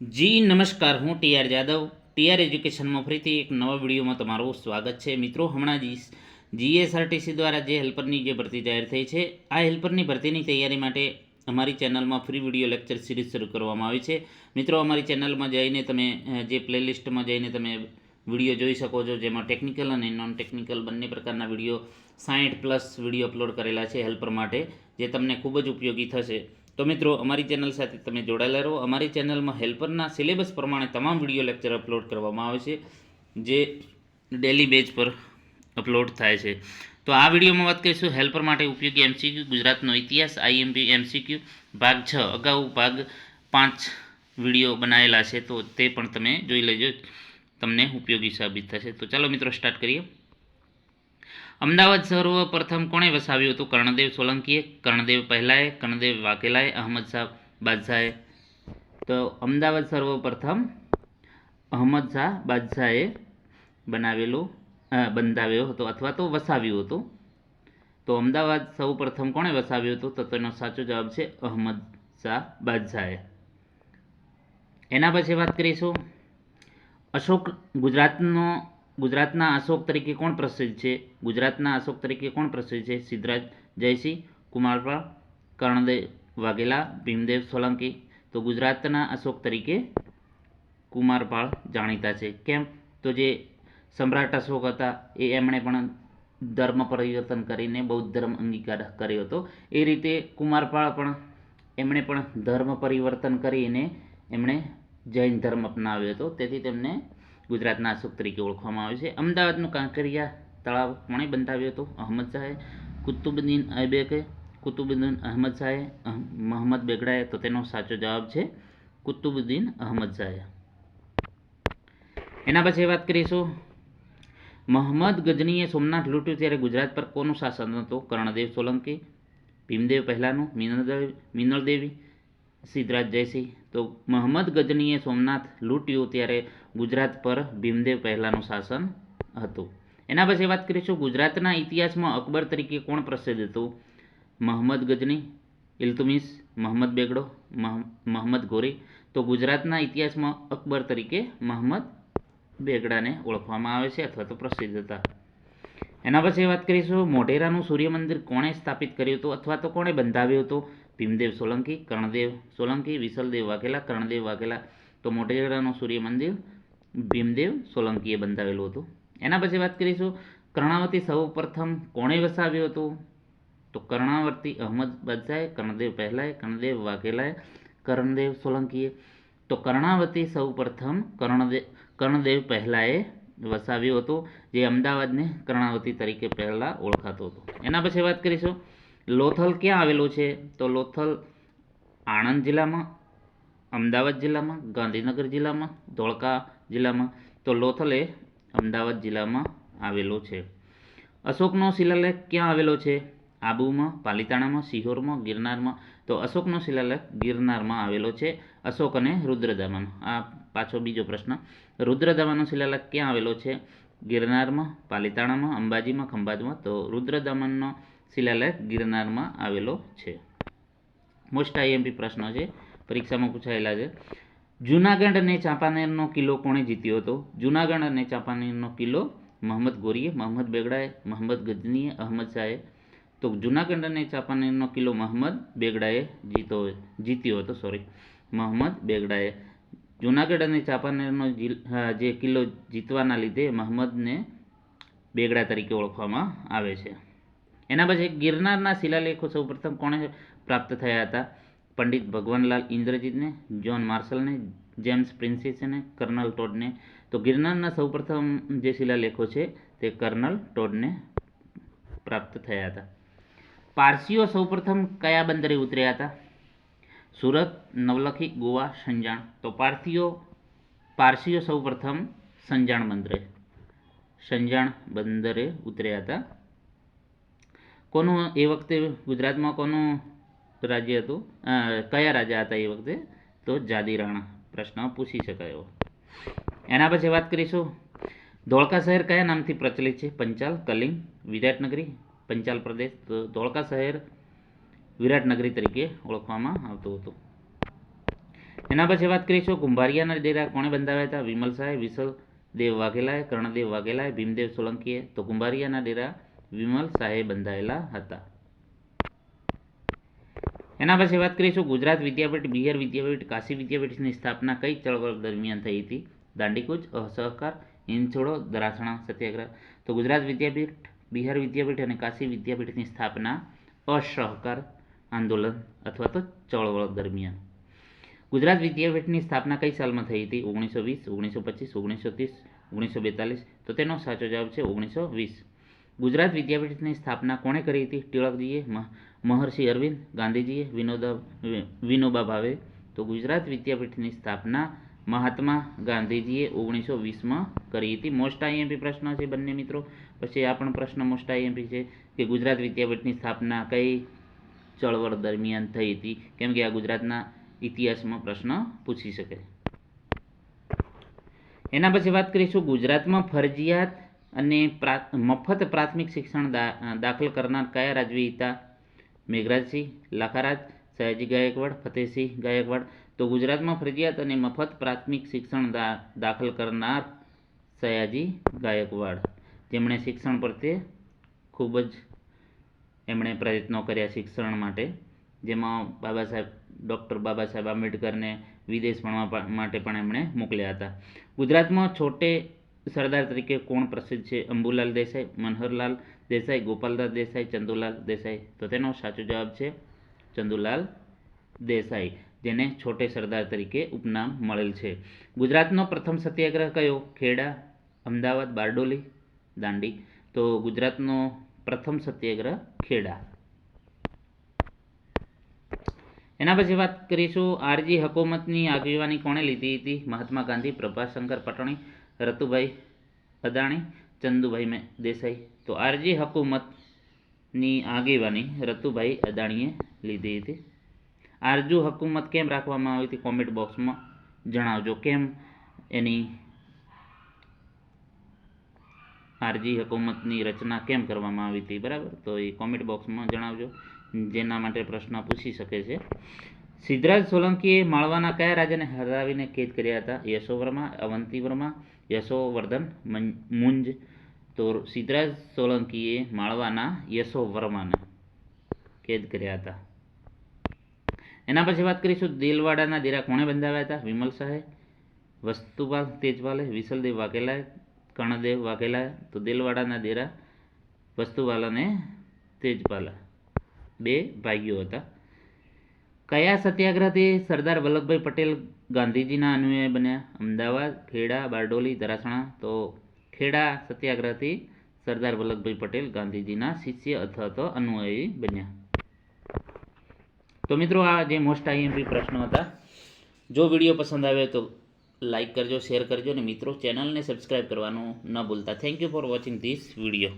જી, નમસ્કાર. હું TR Jadav. TR એજ્યુકેશનમાં ફરીથી એક નવા વિડીયોમાં તમારું સ્વાગત છે. મિત્રો, હમણાં જી જીએસઆરટીસી દ્વારા જે હેલ્પરની જે ભરતી જાહેર થઈ છે, આ હેલ્પરની ભરતીની તૈયારી માટે અમારી ચેનલમાં ફ્રી વીડિયો લેક્ચર સિરીઝ શરૂ કરવામાં આવી છે. મિત્રો, અમારી ચેનલમાં જઈને તમે જે પ્લેલિસ્ટમાં જઈને તમે વીડિયો જોઈ શકો છો, જેમાં ટેકનિકલ અને નોન ટેકનિકલ બંને પ્રકારના વીડિયો સાઠ પ્લસ વીડિયો અપલોડ કરેલા છે હેલ્પર માટે, જે તમને ખૂબ જ ઉપયોગી થશે. તો મિત્રો, અમારી ચેનલ સાથે તમે જોડાયેલા રહો. અમારી ચેનલમાં હેલ્પરના સિલેબસ પ્રમાણે તમામ વીડિયો લેક્ચર અપલોડ કરવામાં આવે છે, જે ડેલી બેઝ પર અપલોડ થાય છે. તો આ વિડીયોમાં વાત કરીશું હેલ્પર માટે ઉપયોગી એમસીક્યુ, ગુજરાતનો ઇતિહાસ, આઈએમપી, એમસીક્યુ, ભાગ છ, અગાઉ ભાગ પાંચ વીડિયો બનાવેલા છે, તો તે પણ તમે જોઈ લેજો, તમને ઉપયોગી સાબિત થશે. તો ચાલો મિત્રો, સ્ટાર્ટ કરીએ. અમદાવાદ સર્વપ્રથમ કોણે વસાવ્યું હતું? કર્ણદેવ સોલંકીએ, કર્ણદેવ પહેલાંએ, કર્ણદેવ વાઘેલાએ, અહમદ શાહ બાદશાહે. તો અમદાવાદ સર્વપ્રથમ અહમદ શાહ બાદશાહે બનાવેલું બંધાવ્યો હતો અથવા તો વસાવ્યું હતું. તો અમદાવાદ સૌ પ્રથમ કોણે વસાવ્યું હતું? તો તેનો સાચો જવાબ છે અહમદ શાહ બાદશાહે. એના પછી વાત કરીશું. અશોક ગુજરાતનો ગુજરાતના અશોક તરીકે કોણ પ્રસિદ્ધ છે? ગુજરાતના અશોક તરીકે કોણ પ્રસિદ્ધ છે? સિદ્ધરાજ, જયસિંહ, કુમારપાળ, કર્ણદેવ, વાઘેલા, ભીમદેવ, સોલંકી. તો ગુજરાતના અશોક તરીકે કુમારપાળ જાણીતા છે. કેમ? તો જે સમ્રાટ અશોક હતા, એ એમણે પણ ધર્મ પરિવર્તન કરીને બૌદ્ધ ધર્મ અંગીકાર કર્યો હતો. એ રીતે કુમારપાળ પણ એમણે પણ ધર્મ પરિવર્તન કરીને એમણે જૈન ધર્મ અપનાવ્યો હતો. તેથી તેમને ગુજરાતના અશોક તરીકે ઓળખવામાં આવે છે. અમદાવાદનું કાંકરિયા તળાવ કોણે બંધાવ્યું હતું? અહમદ શાહે. કુતુબુદ્દીન અબેકે કુતુબુદ્દીન અહમદ શાહે મોહમ્મદ બેગડાએ તો તેનો સાચો જવાબ છે કુતુબુદ્દીન અહમદ શાહે. એના પછી વાત કરીશું. મોહમ્મદ ગજનીએ સોમનાથ લૂંટ્યું ત્યારે ગુજરાત પર કોનું શાસન હતું? કર્ણદેવ સોલંકી, ભીમદેવ પહેલાંનું, મિનલદેવ મિનળદેવી સિદ્ધરાજ જયસિંહ. તો મહંમદ ગજનીએ સોમનાથ લૂંટ્યું ત્યારે ગુજરાત પર ભીમદેવ પહેલાનું શાસન હતું. એના પછી વાત કરીશું ગુજરાતના ઇતિહાસમાં અકબર તરીકે કોણ પ્રસિદ્ધ હતું? મહંમદ ગજની, ઇલ્તુમિસ મોહમ્મદ બેગડો મહંમદ ગોરી. તો ગુજરાતના ઇતિહાસમાં અકબર તરીકે મોહમ્મદ બેગડાને ઓળખવામાં આવે છે અથવા તો પ્રસિદ્ધ હતા. એના પછી વાત કરીશું મોઢેરાનું સૂર્ય મંદિર કોણે સ્થાપિત કર્યું હતું અથવા તો કોણે બંધાવ્યું હતું? ભીમદેવ સોલંકી, કર્ણદેવ સોલંકી વિશલદેવ વાઘેલા, કર્ણદેવ વાઘેલા. તો મોટેરાનું સૂર્ય મંદિર ભીમદેવ સોલંકીએ બંધાવેલું હતું. એના પછી વાત કરીશું, કર્ણાવતી સૌ પ્રથમ કોણે વસાવ્યું હતું? તો કર્ણાવતી અહમદ બાદશાહે કર્ણદેવ પહેલાએ, કર્ણદેવ વાઘેલાએ, કર્ણદેવ સોલંકીએ. તો કર્ણાવતી સૌ પ્રથમ કર્ણદેવ કર્ણદેવ પહેલાએ વસાવ્યું હતું, જે અમદાવાદને કર્ણાવતી તરીકે પહેલાં ઓળખાતું હતું. એના પછી વાત કરીશું લોથલ ક્યાં આવેલું છે? તો લોથલ આણંદ જિલ્લામાં, અમદાવાદ જિલ્લામાં, ગાંધીનગર જિલ્લામાં, ધોળકા જિલ્લામાં, તો લોથલ એ અમદાવાદ જિલ્લામાં આવેલો છે. અશોકનો શિલાલેખ ક્યાં આવેલો છે? આબુમાં, પાલિતાણામાં સિહોરમાં ગિરનારમાં, તો અશોકનો શિલાલેખ ગિરનારમાં આવેલો છે. અશોક અને રુદ્રદામાનો, આ પાછો બીજો પ્રશ્ન. રુદ્રદામાનો શિલાલેખ ક્યાં આવેલો છે? ગિરનારમાં, પાલિતાણામાં, અંબાજીમાં, ખંભાતમાં, તો રુદ્રદામનનો શિલાલેખ ગિરનારમાં આવેલો છે. મોસ્ટ આઈએમપી પ્રશ્ન છે. પરીક્ષામાં પૂછાયેલા છે. જૂનાગઢ અને ચાંપાનેરનો કિલ્લો કોણે જીત્યો હતો? જૂનાગઢ અને ચાંપાનેરનો કિલ્લો મોહમ્મદ ગોરીએ, મોહમ્મદ બેગડાએ, મોહમ્મદ ગજનીએ, અહમદ શાહે. તો જૂનાગઢ અને ચાંપાનેરનો કિલ્લો મોહમ્મદ બેગડાએ જીતો, જીત્યો હતો સોરી મોહમ્મદ બેગડાએ. જૂનાગઢ અને ચાંપાનેરનો જે કિલ્લો જીતવાના લીધે મોહમ્મદને બેગડા તરીકે ઓળખવામાં આવે છે. એના પછી ગિરનારના શિલાલેખો સૌપ્રથમ કોણે પ્રાપ્ત થયા હતા? પંડિત ભગવાનલાલ ઇન્દ્રજીતને, જ્હોન માર્શલને, જેમ્સ પ્રિન્સિસને, કર્નલ ટોડને. તો ગિરનારના સૌપ્રથમ જે શિલાલેખો છે તે કર્નલ ટોડને પ્રાપ્ત થયા હતા. પારસીઓ સૌપ્રથમ કયા બંદરે ઉતર્યા હતા? સુરત, નવલખી, ગોવા, સંજાણ. તો પારસીઓ પારસીઓ સૌપ્રથમ સંજાણ બંદરે સંજાણ બંદરે ઉતર્યા હતા. કોનું એ વખતે ગુજરાતમાં કોનું રાજ્ય હતું? કયા રાજા હતા એ વખતે? તો જાદી રાણા પ્રશ્ન પૂછી શકાય એવો. એના પછી વાત કરીશું. ધોળકા શહેર કયા નામથી પ્રચલિત છે? પંચાલ, કલિંગ, વિરાટનગરી, પંચાલ પ્રદેશ. તો ધોળકા શહેર વિરાટનગરી તરીકે ઓળખવામાં આવતું હતું. એના પછી વાત કરીશું. કુંભારિયાના ડેરા કોણે બંધાવ્યા હતા? વિમલ સાહેબ વિશલ દેવ વાઘેલાએ, કર્ણદેવ વાઘેલાએ, ભીમદેવ સોલંકીએ. તો કુંભારિયાના ડેરા વિમલ શાહે બંધાયેલા હતા. એના પછી વાત કરીશું ગુજરાત વિદ્યાપીઠ, બિહાર વિદ્યાપીઠ, કાશી વિદ્યાપીઠની સ્થાપના કઈ ચળવળ દરમિયાન થઈ હતી? દાંડીકૂચ, અસહકાર હિંદછોડો દરાસણા સત્યાગ્રહ. તો ગુજરાત વિદ્યાપીઠ, બિહાર વિદ્યાપીઠ અને કાશી વિદ્યાપીઠની સ્થાપના અસહકાર આંદોલન અથવા તો ચળવળ દરમિયાન. ગુજરાત વિદ્યાપીઠની સ્થાપના કઈ સાલમાં થઈ હતી? ઓગણીસો વીસ, ઓગણીસો પચીસ, ઓગણીસો ત્રીસ, ઓગણીસો બેતાલીસ? તો તેનો સાચો જવાબ છે ઓગણીસો વીસ. ગુજરાત વિદ્યાપીઠની સ્થાપના કોણે કરી હતી? ટિળકજીએ મહર્ષિ અરવિંદ ગાંધીજીએ, વિનોદા વિનોબા ભાવે. તો ગુજરાત વિદ્યાપીઠની સ્થાપના મહાત્મા ગાંધીજીએ ઓગણીસો વીસમાં કરી હતી. મોસ્ટ આઈએમપી પ્રશ્ન છે બંને મિત્રો. પછી આ પણ પ્રશ્ન મોસ્ટ આઈએમપી છે કે ગુજરાત વિદ્યાપીઠની સ્થાપના કઈ ચળવળ દરમિયાન થઈ હતી? કેમ કે આ ગુજરાતના ઇતિહાસમાં પ્રશ્ન પૂછી શકે એના પછી વાત કરીશું ગુજરાતમાં ફરજિયાત અને મફત પ્રાથમિક શિક્ષણ દાખલ કરનાર કયા રાજવીતા? મેઘરાજસિંહ, લાખારાજ, સયાજી ગાયકવાડ, ફતેહસિંહ ગાયકવાડ. તો ગુજરાતમાં ફરજિયાત અને મફત પ્રાથમિક શિક્ષણ દાખલ કરનાર સયાજી ગાયકવાડ. જેમણે શિક્ષણ પ્રત્યે ખૂબ જ એમણે પ્રયત્નો કર્યા શિક્ષણ માટે. જેમાં બાબા સાહેબ, ડૉક્ટર બાબા સાહેબ આંબેડકરને વિદેશ ભણવા માટે પણ એમણે મોકલ્યા હતા. ગુજરાતમાં છોટે સરદાર તરીકે કોણ પ્રસિદ્ધ છે? અંબુલાલ દેસાઈ, મનહરલાલ દેસાઈ, ગોપાલદાસ દેસાઈ, ચંદુલાલ દેસાઈ? તો તેનો સાચો જવાબ છે ચંદુલાલ દેસાઈ, જેને છોટે સરદાર તરીકે ઉપનામ મળેલ છે. ગુજરાતનો પ્રથમ સત્યાગ્રહ કયો? ખેડા, અમદાવાદ, બારડોલી, દાંડી. તો ગુજરાતનો પ્રથમ સત્યાગ્રહ ખેડા. એના પછી વાત કરીશું આરજી હકુમતની આગેવાની કોણે લીધી હતી? મહાત્મા ગાંધી, પ્રભાશંકર પટણી રતુભાઈ અદાણી, ચંદુભાઈ મેં દેસાઈ. તો આરજી હકુમતની આગેવાની રતુભાઈ અદાણીએ લીધી હતી. આરજુ હકુમત કેમ રાખવામાં આવી હતી કોમેન્ટ બોક્સમાં જણાવજો. કેમ એની આરજી હકુમતની રચના કેમ કરવામાં આવી હતી? બરાબર? તો એ કોમેન્ટ બોક્સમાં જણાવજો. જેના માટે પ્રશ્ન પૂછી શકે છે. સિદ્ધરાજ સોલંકીએ માળવાના કયા રાજાને હરાવીને કેદ કર્યા હતા? યશોવર્મા અવંતિવર્મા યશોવર્ધન મુંજ તો સિદ્ધરાજ સોલંકીએ માળવાના યશોવર્માને કેદ કર્યા હતા. એના પછી વાત કરીશું દિલવાડાના દેરા કોણે બંધાવ્યા હતા? વિમલ શાહે, વસ્તુપાલ તેજપાલે વિસલદેવ વાઘેલાએ, કર્ણદેવ વાઘેલાએ, તો દિલવાડાના દેરા વસ્તુપાલ અને તેજપાલા બે ભાઈઓ હતા. કયા સત્યાગ્રહથી સરદાર વલ્લભભાઈ પટેલ ગાંધીજીના અનુયાયી બન્યા. અમદાવાદ, ખેડા, બારડોલી ધરાસણા તો ખેડા સત્યાગ્રહથી સરદાર વલ્લભભાઈ પટેલ ગાંધીજીના શિષ્ય અથવા તો અનુયાયી બન્યા. તો મિત્રો, આ જે મોસ્ટ આઈએમપી પ્રશ્નો હતા, જો વીડિયો પસંદ આવ્યો તો લાઇક કરજો, શેર કરજો અને મિત્રો, ચેનલને સબસ્ક્રાઈબ કરવાનું ન ભૂલતા. Thank you for watching this video